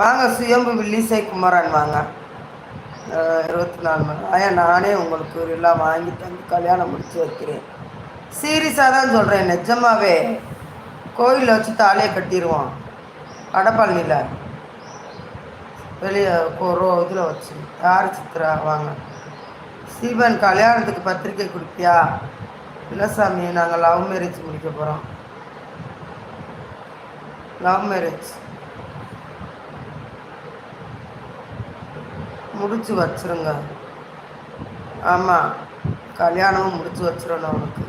வாங்க சுயம்பு வில்லிசை குமரன் வாங்க. இருபத்தி நாலு மணி ஆயா நானே உங்களுக்கு எல்லாம் வாங்கி தந்து கல்யாணம் முடிச்சு வைக்கிறேன். சீரியஸாக தான் சொல்கிறேன் நிஜமாவே. கோயிலில் வச்சு தாலியை கட்டிடுவோம் வடபழனியில் வெளியே ஒரு இதில் வச்சு. யார் சித்ரா வாங்க. சீவன் கல்யாணத்துக்கு பத்திரிக்கை கொடுப்பியா? இல்லை சாமி நாங்கள் லவ் மேரேஜ் முடிக்க போகிறோம் லவ் மேரேஜ் முடிச்சு வச்சுருங்க. ஆமாம் கல்யாணமும் முடிச்சு வச்சிடணும் அவனுக்கு.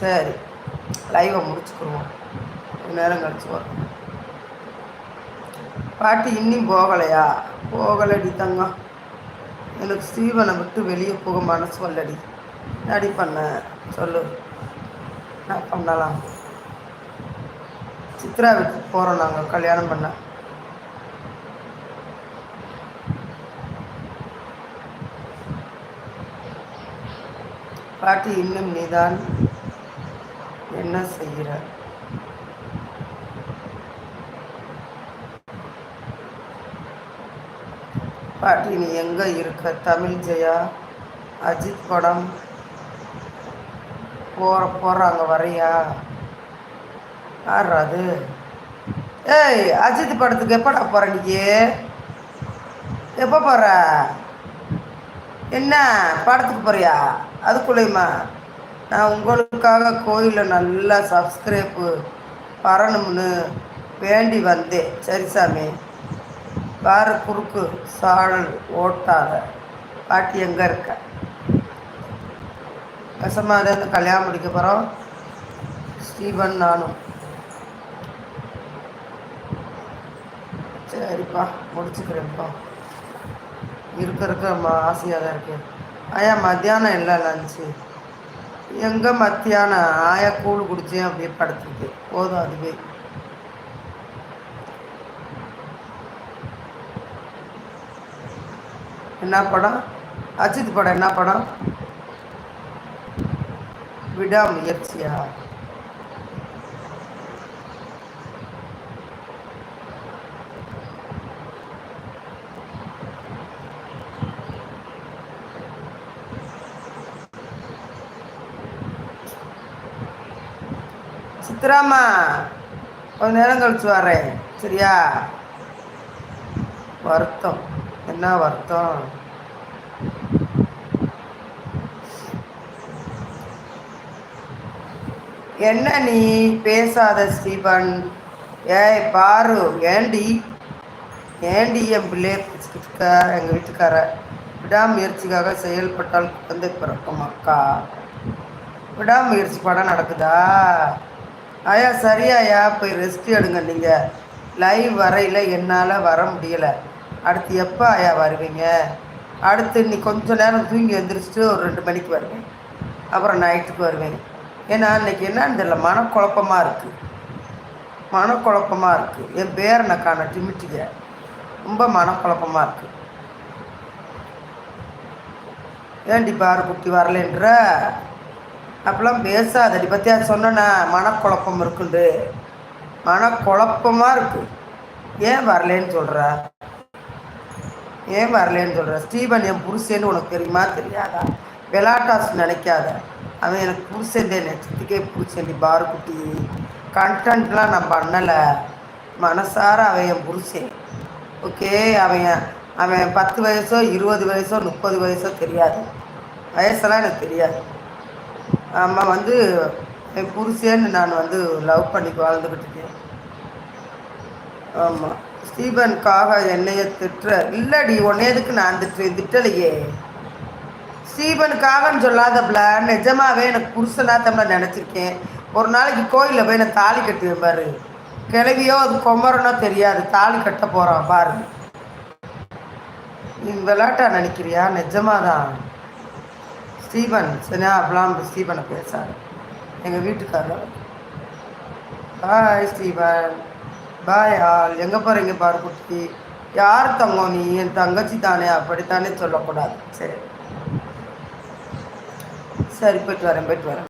சரி லைவை முடிச்சுக்கிடுவோம் நேரம் கழிச்சு வரும் பாட்டி இன்னும் போகலையா? போகலடி தங்கம் எனக்கு ஸ்ரீவனை விட்டு வெளியே போக மனசு வரலடி. நடி பண்ண? சொல்லு. நான் பண்ணலாம்? சித்ரா வீட்டுக்கு போகிறோம் நாங்கள் கல்யாணம் பண்ண. பாட்டி இன்னும் நீதான் என்ன செய்கிற? பாட்டி நீ எங்கே இருக்க? தமிழ் ஜெயா அஜித் படம் போகிற போகிறாங்க வரையா யார் அது? ஏய் அஜித் படத்துக்கு எப்படா போகிற நீ? எப்போ போகிற என்ன படத்துக்கு போறியா? அதுக்குள்ளேயுமா? நான் உங்களுக்காக கோயிலில் நல்லா சப்ஸ்கிரைப்பு வரணும்னு வேண்டி வந்தேன். சரி சாமி. வேறு குறுக்கு சாழல் ஓட்டாத பாட்டி எங்கே இருக்க? கசமாக இருந்து கல்யாணம் முடிக்க போகிறோம் ஸ்டீவன் நானும். சரிப்பா முடிச்சுக்கிறேன்ப்பா. இருக்க இருக்க ஆசையாக தான் இருக்குது ஆயா மத்தியானம் இல்லை லஞ்சு எங்கே மத்தியானம்? ஆயா கூழ் குடிச்சேன் அப்படியே படுத்துருக்கு. போதும் அதுவே. என்ன படம்? அஜித் படம் என்ன படம்? விடாமுயற்சியா? சித்ராமா கொஞ்ச நேரம் கழிச்சு வரேன். சரியா? வருத்தம். என்ன வருத்தம்? என்ன நீ பேசாத ஸ்டீபன் ஏய் பாரு ஏண்டி? ஏண்டி என் பிள்ளைய பிடிச்சிக்கிட்டு எங்கள் வீட்டுக்கார விடாமுயற்சிக்காக செயல்பட்டால் குழந்தை பிறக்கும் அக்கா. விடாமுயற்சி படம் நடக்குதா? ஐயா சரியாயா போய் ரெஸ்ட் எடுங்க நீங்கள் லைவ் வரையில் என்னால் வர முடியலை. அடுத்து எப்போ ஐயா வருவீங்க? அடுத்து இன்னைக்கு கொஞ்சம் நேரம் தூங்கி எழுந்திரிச்சிட்டு ஒரு ரெண்டு மணிக்கு வருவேன். அப்புறம் நைட்டுக்கு வருவேன். ஏன்னா அன்றைக்கி என்னன்னு தெரியல. மனக்குழப்பமாக இருக்குது மனக்குழப்பமாக இருக்குது என் பேரனை காண டிமிட்டிக்க ரொம்ப மனக்குழப்பமாக இருக்குது ஏன்டி பாரு குட்டி வரலன்ற? அப்பெல்லாம் பேசாதடி. பற்றி அது சொன்னேன்னா மனக்குழப்பம் இருக்குண்டு. மனக்குழப்பமாக இருக்கு. ஏன் வரலேன்னு சொல்கிற ஏன் வரலேன்னு சொல்கிற ஸ்டீபன் என் புருஷன்னு உனக்கு தெரியுமா? தெரியாதா? விளாட்டாஸ் நினைக்காத. அவன் எனக்கு புருஷன் தான் சித்திக்கே புருஷன் பாரு குட்டி. கண்டென்ட்லாம் நான் பண்ணலை. மனசார அவன் என் புருஷன். ஓகே அவன் அவன் பத்து வயசோ இருபது வயசோ முப்பது வயசோ தெரியாது. வயசெல்லாம் எனக்கு தெரியாது. அம்மா வந்து என் புருஷன்னு நான் வந்து லவ் பண்ணி வாழ்ந்துக்கிட்டு இருக்கேன் ஆமாம் ஸ்டீபனுக்காக என்னைய திட்டுற. இல்லடி உன்னையதுக்கு நான் திட்டுறேன்? திட்டலையே. ஸ்டீபனுக்காகன்னு சொல்லாதப்ல நிஜமாவே எனக்கு புருஷனாக தமிழ நினச்சிருக்கேன். ஒரு நாளைக்கு கோயிலில் போய் நான் தாலி கட்டுவேன் பாரு. கிளவியோ அது கொமரனோ தெரியாது. தாலி கட்ட போகிறான் பாரு. நீ விளாட்டா நினைக்கிறியா? நிஜமாக தான் ஸ்டீபன் சொன்னா அப்பலாம் ஸ்டீபனை பேசாரு எங்கள் வீட்டுக்காரர். பாய் ஸ்டீபன். பாய் ஆள். எங்கே போகிறீங்க பாரு குட்டி. யார் தங்கம் நீ? என் தங்கச்சி தானே. அப்படித்தானே சொல்லக்கூடாது. சரி. சரி போயிட்டு வரேன் போயிட்டு வரேன்.